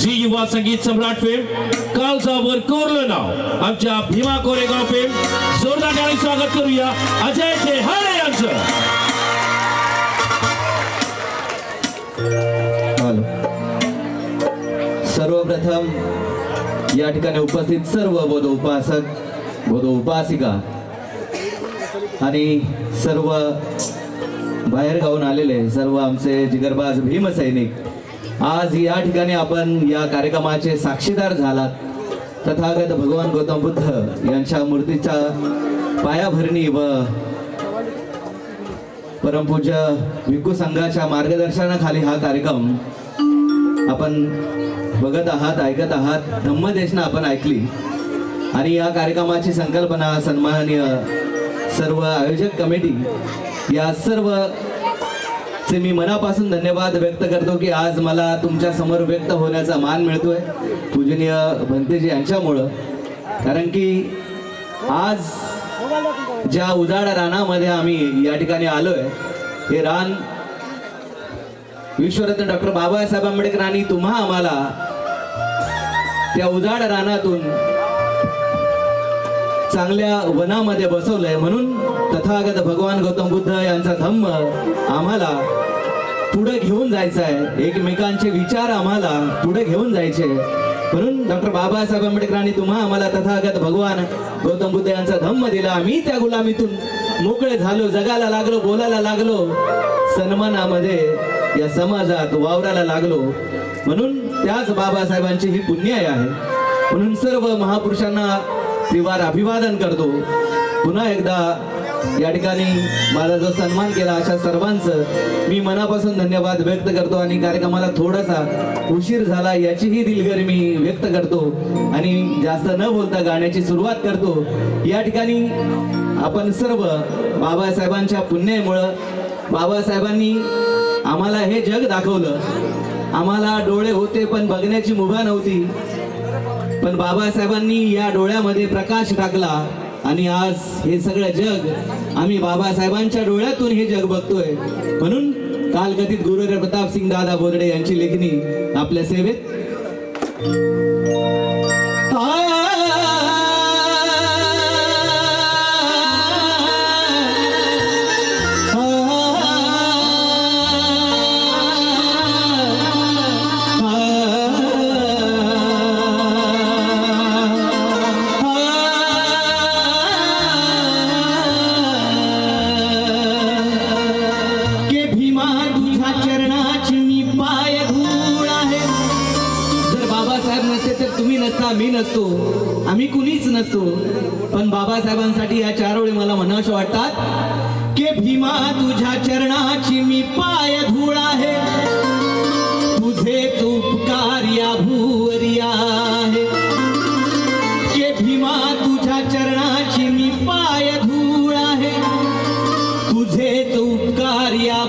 Zee युवा संगीत सम्राट fame कालसावर कोरलं नाव. आमच्या भीमा कोरेगाव फेम जोरदार गाणी स्वागत करूया. अजय हरे यांचं. हॅलो. सर्वप्रथम या ठिकाणी उपस्थित सर्व बोध उपासक बोध उपासिका आणि सर्व बाहेर गाऊन आलेले सर्व आमचे जिगरबाज भीमसैनिक आज या ठिकाणी आपण या कार्यक्रमाचे साक्षीदार झालात. तथागत भगवान गौतम बुद्ध यांच्या मूर्तीच्या पायाभरणी व परमपूज्य भिक्खू संघाच्या मार्गदर्शनाखाली हा कार्यक्रम आपण बघत आहात ऐकत आहात. धम्मदेशना आपण ऐकली. आणि या कार्यक्रमाची संकल्पना सन्माननीय सर्व आयोजक कमिटी या सर्व चे मी मनापासून धन्यवाद व्यक्त करतो की आज मला तुमच्यासमोर व्यक्त होण्याचा मान मिळतोय. पूजनीय भंतेजी यांच्यामुळं. कारण की आज ज्या उजाड रानामध्ये आम्ही या ठिकाणी आलोय हे रान विश्वरत्न डॉक्टर बाबासाहेब आंबेडकरांनी तुम्हा आम्हाला त्या उजाड रानातून चांगल्या वनामध्ये बसवलंय. म्हणून तथागत भगवान गौतम बुद्ध यांचा धम्म आम्हाला पुढे घेऊन जायचं आहे एकमेकांचे विचार आम्हाला पुढे घेऊन जायचे. म्हणून डॉक्टर बाबासाहेब आंबेडकरांनी तुम्हा आम्हाला तथागत भगवान गौतम बुद्ध यांचा धम्म दिला. आम्ही त्या गुलामीतून मोकळे झालो जगाला लागलो बोलायला लागलो. सन्मानामध्ये या समाजात वावरायला लागलो. म्हणून त्याच बाबासाहेबांची ही पुण्याय आहे. म्हणून सर्व महापुरुषांना तिवार अभिवादन करतो. पुन्हा एकदा या ठिकाणी माझा जो सन्मान केला अशा सर्वांचं मी मनापासून धन्यवाद व्यक्त करतो आणि कार्यक्रमाला थोडासा उशीर झाला याचीही दिलगरी मी व्यक्त करतो. आणि जास्त न बोलता गाण्याची सुरुवात करतो. या ठिकाणी आपण सर्व बाबासाहेबांच्या पुण्यामुळं बाबासाहेबांनी आम्हाला हे जग दाखवलं. आम्हाला डोळे होते पण बघण्याची मुभा नव्हती. पण बाबासाहेबांनी या डोळ्यामध्ये प्रकाश टाकला आणि आज हे सगळं जग आम्ही बाबासाहेबांच्या डोळ्यातून हे जग बघतोय. म्हणून कालगतीत गुरुदेव प्रताप सिंग दादा बोर्डे यांची लेखणी आपल्या सेवेत. पण बाबासाहेबांसाठी या चार ओळी मला म्हणावशा वाटतात के भीमा तुझ्या चरणाची मी पाय धूळ आहे. तुझे उपकार या भूवरी आहे. के भीमा तुझ्या चरणाची मी पाय धूळ आहे. तुझे उपकार या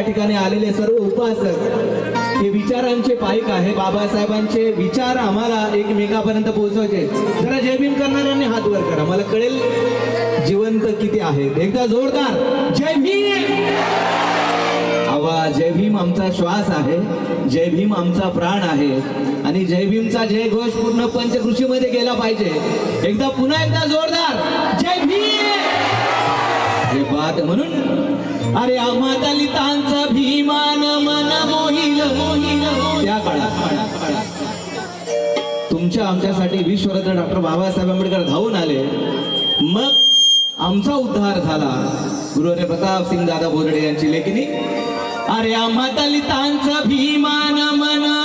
या ठिकाणी आलेले सर्व उपासक हे विचारांचे पाईक आहे. बाबासाहेबांचे विचार आम्हाला एकमेकापर्यंत पोहोचवायचे जरा जय भीम करणाऱ्यांनी हात वर करा. मला कळेल जिवंत किती आहेत. एकदा जोरदार. जय भीम आवाज जय भीम आमचा श्वास आहे. जय भीम आमचा प्राण आहे. आणि जय भीमचा जय घोष पूर्ण पंचकृषीमध्ये गेला पाहिजे. एकदा पुन्हा एकदा जोरदार. जय भीम हे बात म्हणून अरे आम्हा दलितांचा भीमान मन मोहिल मोहिल त्या काळात. तुमच्या आमच्यासाठी विश्वरत्न डॉक्टर बाबासाहेब आंबेडकर धावून आले. मग आमचा उद्धार झाला. गुरुने प्रताप सिंग दादा बोर्डे यांची लेखनी अरे आम्हा दलितांचा भीमान मन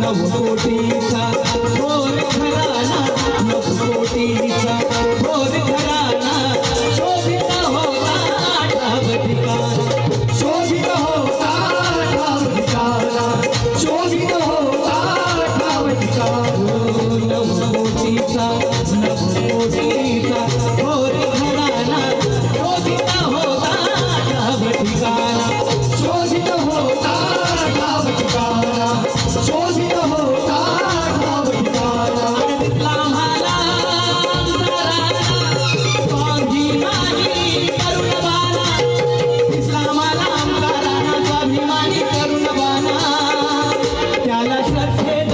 नवकोटीचा थोर घराला नवकोटीचा थोर घराला I've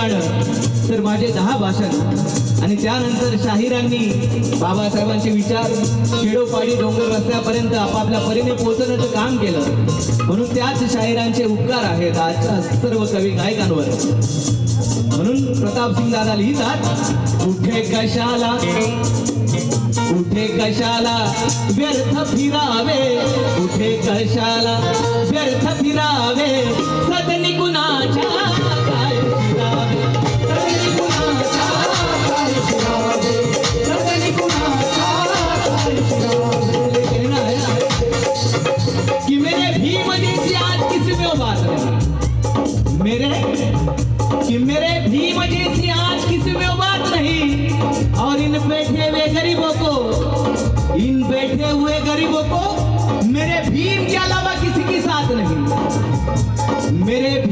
गाणं तर माझे दहा भाषण. आणि त्यानंतर शाहिरांनी बाबासाहेबांचे विचार खेडोपाडी डोंगर रस्त्यापर्यंत आपापल्या परीने पोहोचण्याचं काम केलं. म्हणून त्याच शाहिरांचे उपकार आहेत आजच्या सर्व कवी गायकांवर. म्हणून प्रताप सिंग दादा लिहितात कुठे कशाला? कुठे कशाला? व्यर्थ फिरावे. कुठे कशाला? व्यर्थ फिरावे. सदनी कुणाच्या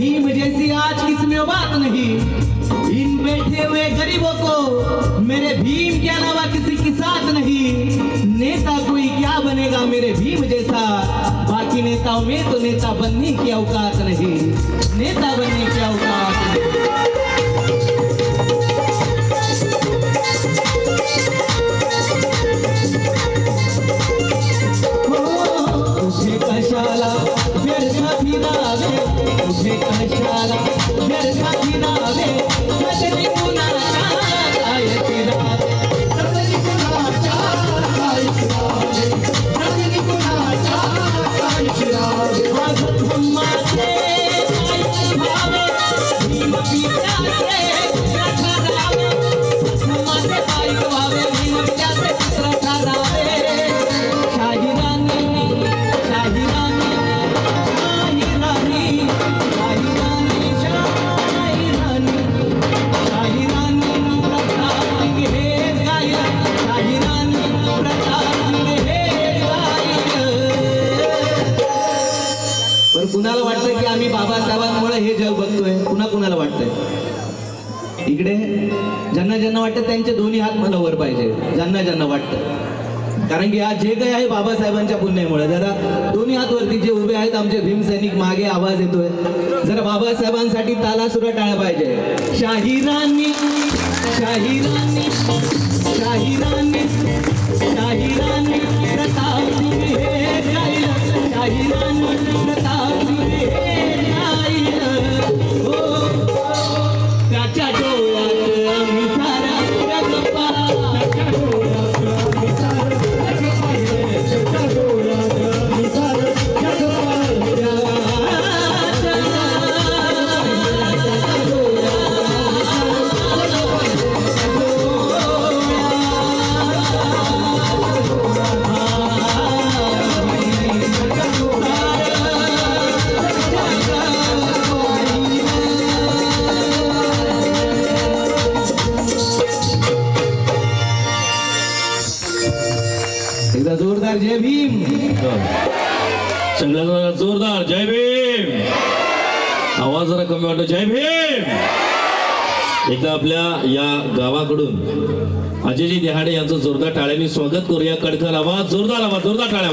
मुहिम जैसी आज किसमें बात नहीं? इन बैठे हुए गरीबों को मेरे भीम के अलावा किसी के साथ नहीं। नेता कोई क्या बनेगा मेरे भीम जैसा? बाकी नेताओं में तो नेता बनने की औकात नहीं। नेता बनने की औकात हे जग बघतोय कुणा कुणाला वाटतंय? इकडे ज्यांना ज्यांना वाटतं त्यांचे दोन्ही हात मला वर पाहिजे. ज्यांना ज्यांना वाटतं. कारण की आज जे काही आहे बाबासाहेबांच्या पुण्यामुळे जरा दोन्ही हात वरती जे उभे आहेत आमचे भीमसैनिक मागे आवाज येतोय. जरा बाबासाहेबांसाठी तालासुरा टाळा पाहिजे. शाहिरांनी शाहिरांनी शाहिरांनी शाहिरांनी शाहिरांनी जोरदार जय भीम. सगळ्यांना जोरदार जय भीम. आवाज जरा कमी वाटतो. जय भीम. एकदा आपल्या या गावाकडून अजयजी देहाडे यांचं जोरदार टाळ्यांनी स्वागत करूया. कडकर आवाज जोरदार आवाज जोरदार टाळ्या